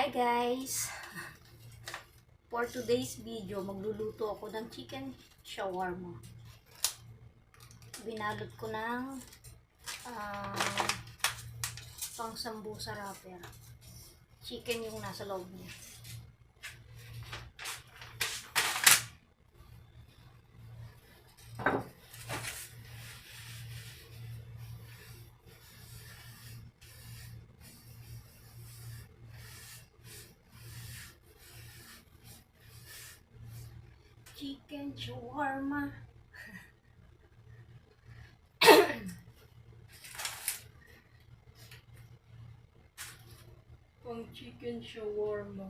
Hi guys! For today's video, magluluto ako ng chicken shawarma. Binalot ko ng ah, pang sambusa wrapper. Chicken yung nasa loob niya. Chicken shawarma. Pang chicken shawarma.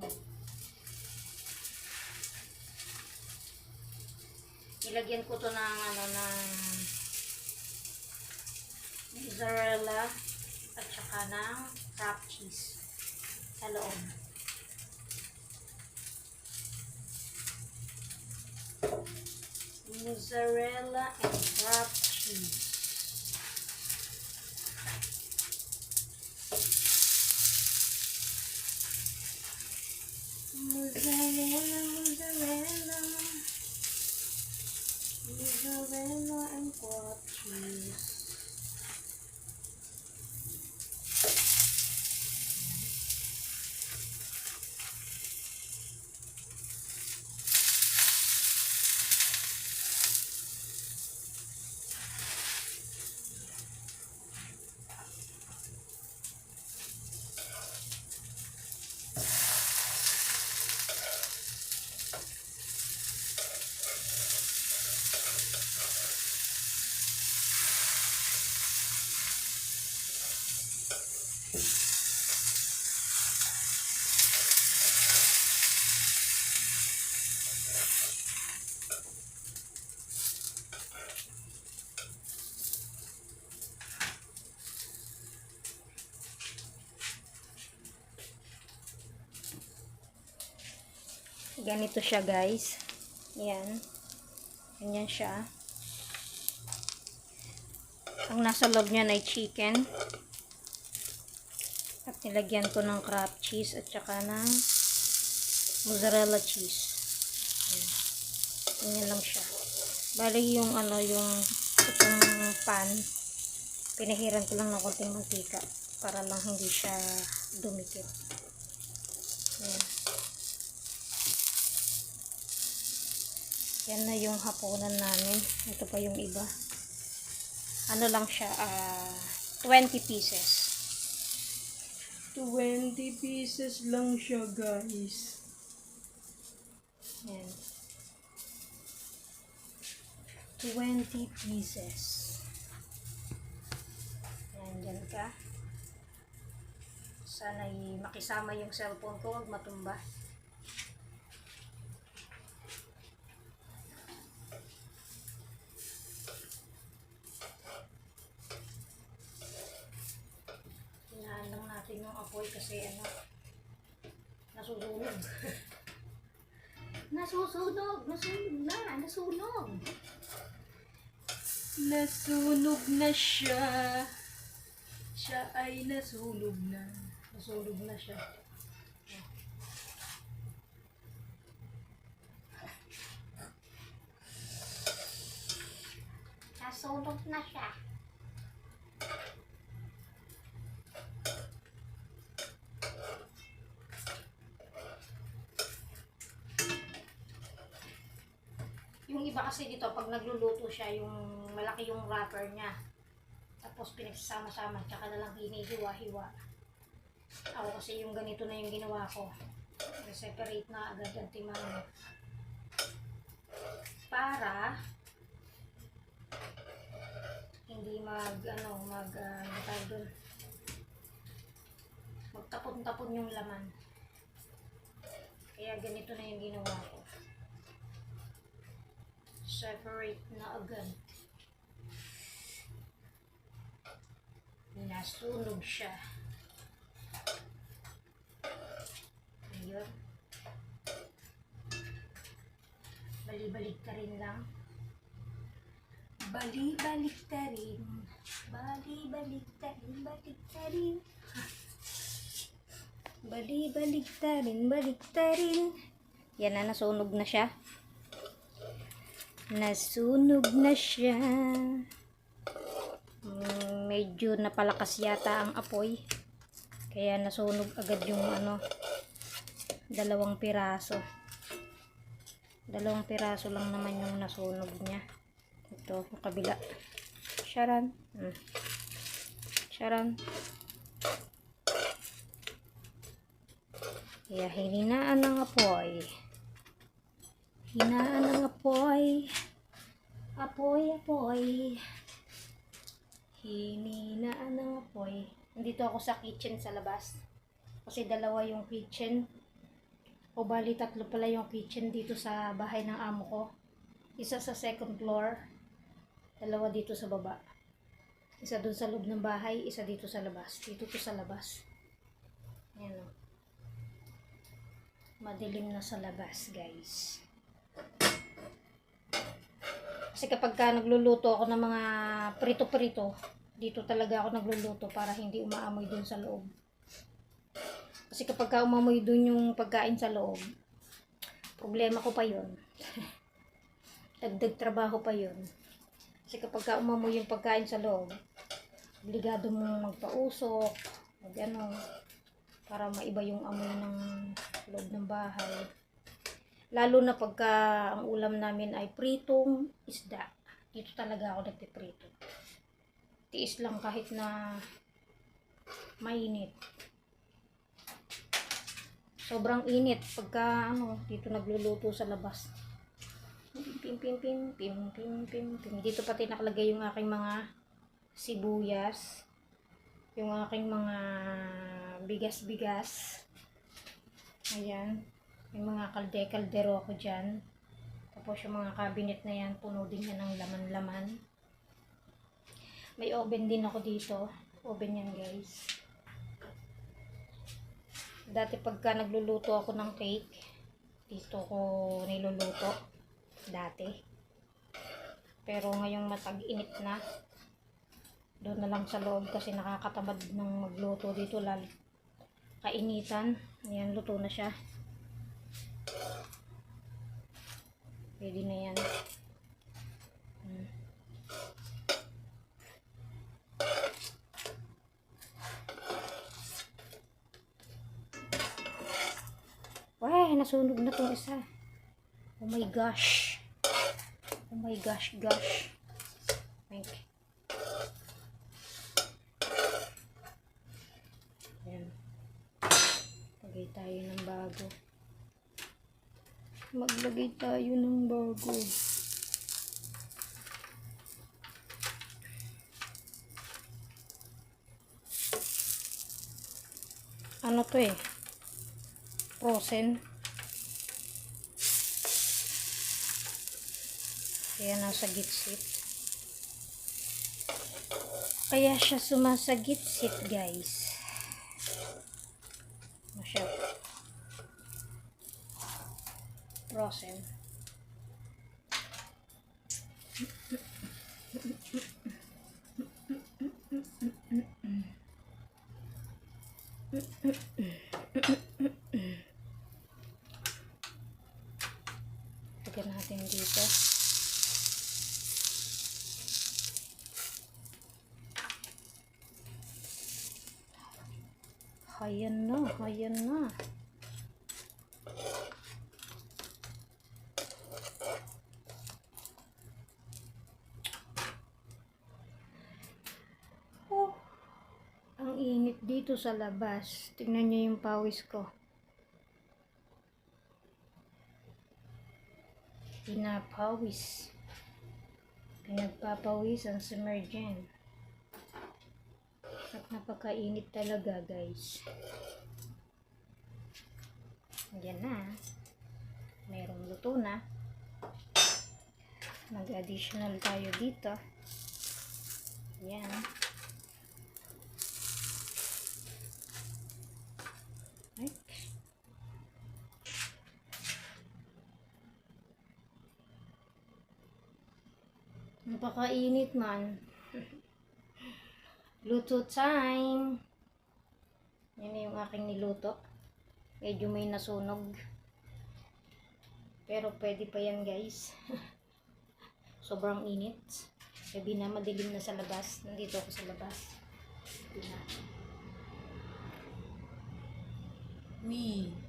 Ilagyan ko to ng ano ng mozzarella at saka ng wrap cheese sa loob. Mozzarella and wrap cheese. Ganito siya guys. Yan. Ganyan siya. Ang nasa loob niya ay chicken. At nilagyan ko ng crab cheese at saka ng mozzarella cheese. Yan. Ganyan lang siya. Bali yung ano yung itong pan pinahiran ko lang ng konting mantika para lang hindi siya dumikit. Yan. Yan na yung hapunan namin. Ito pa yung iba. Ano lang siya, ah 20 pieces. 20 pieces lang siya, guys. Yan. 20 pieces. Yan, dyan ka. Sana'y makisama yung cellphone ko, huwag matumba. Hinaan lang natin yung apoy kasi ano, nasusunog. nasusunog! Nasunog na! Nasunog! Nasunog na siya. Siya ay nasunog na. Nasunog na siya. Nasunog na siya. Iba kasi dito, pag nagluluto siya, yung malaki yung wrapper niya. Tapos pinagsama-sama, tsaka na lang hinihiwa-hiwa. Ako kasi yung ganito na yung ginawa ko. Separate na agad ang timang para hindi mag ano mag uh, ano tawag doon magtapon-tapon yung laman kaya ganito na yung ginawa ko separate na agad nasunog siya. Ayun. Bali-balik ka rin lang. Bali-balik ka rin. Bali-balik ka rin balik ka rin. Bali, baliktarin, baliktarin. Yan na, nasunog na siya. Nasunog na siya. Mm, medyo napalakas yata ang apoy. Kaya nasunog agad yung ano, dalawang piraso. Dalawang piraso lang naman yung nasunog niya. Ito, yung kabila. Sharan. Hmm. Sharan. Kaya hininaan ng apoy. Hinaan ng apoy. Apoy, apoy. Hininaan ng apoy. Nandito ako sa kitchen sa labas. Kasi dalawa yung kitchen. O bali tatlo pala yung kitchen dito sa bahay ng amo ko. Isa sa second floor. Dalawa dito sa baba. Isa doon sa loob ng bahay, isa dito sa labas. Dito to sa labas. Ayan o. Madilim na sa labas, guys. Kasi kapag ka nagluluto ako ng mga prito-prito, dito talaga ako nagluluto para hindi umaamoy dun sa loob. Kasi kapag ka umamoy dun yung pagkain sa loob, problema ko pa yun. Dagdag trabaho pa yun. Kasi kapag ka umamoy yung pagkain sa loob, obligado mong magpausok, mag ano, para maiba yung amoy ng loob ng bahay. Lalo na pagka ang ulam namin ay pritong isda. Dito talaga ako nagpiprito. Tiis lang kahit na mainit. Sobrang init pagka ano, dito nagluluto sa labas. Pim pim pim pim pim pim pim. Dito pati nakalagay yung aking mga sibuyas. Yung aking mga bigas-bigas. Ayan. May mga kalde-kaldero ako dyan. Tapos yung mga cabinet na yan, puno din yan ng laman-laman. May oven din ako dito. Oven yan guys. Dati pagka nagluluto ako ng cake, dito ko niluluto. Dati. Pero ngayong matag-init na, doon na lang sa loob kasi nakakatamad ng magluto dito lalo kainitan. Ayan, luto na siya. Pwede na yan. Hmm. Weh, nasunog na tong isa. Oh my gosh. Oh my gosh, gosh. Thank you. Ayan. Lagay tayo ng bago. Maglagay tayo ng bago. Ano to eh? Frozen. Kaya nasa gitsit. Kaya siya sumasagit-sit guys. Ano siya? Frozen. Lagyan natin dito. Ayan na, ayan na. Oh, ang init dito sa labas. Tingnan niyo yung pawis ko. Pinapawis. Pinagpapawisan si Mergen. At napakainit talaga, guys. Yan na. Merong luto na. Nag-additional tayo dito. Yan. Ay. Napakainit man. Luto time. Yan yung aking niluto. Medyo may nasunog. Pero pwede pa yan guys. Sobrang init. Gabi na, madilim na sa labas. Nandito ako sa labas. Gabi. Me.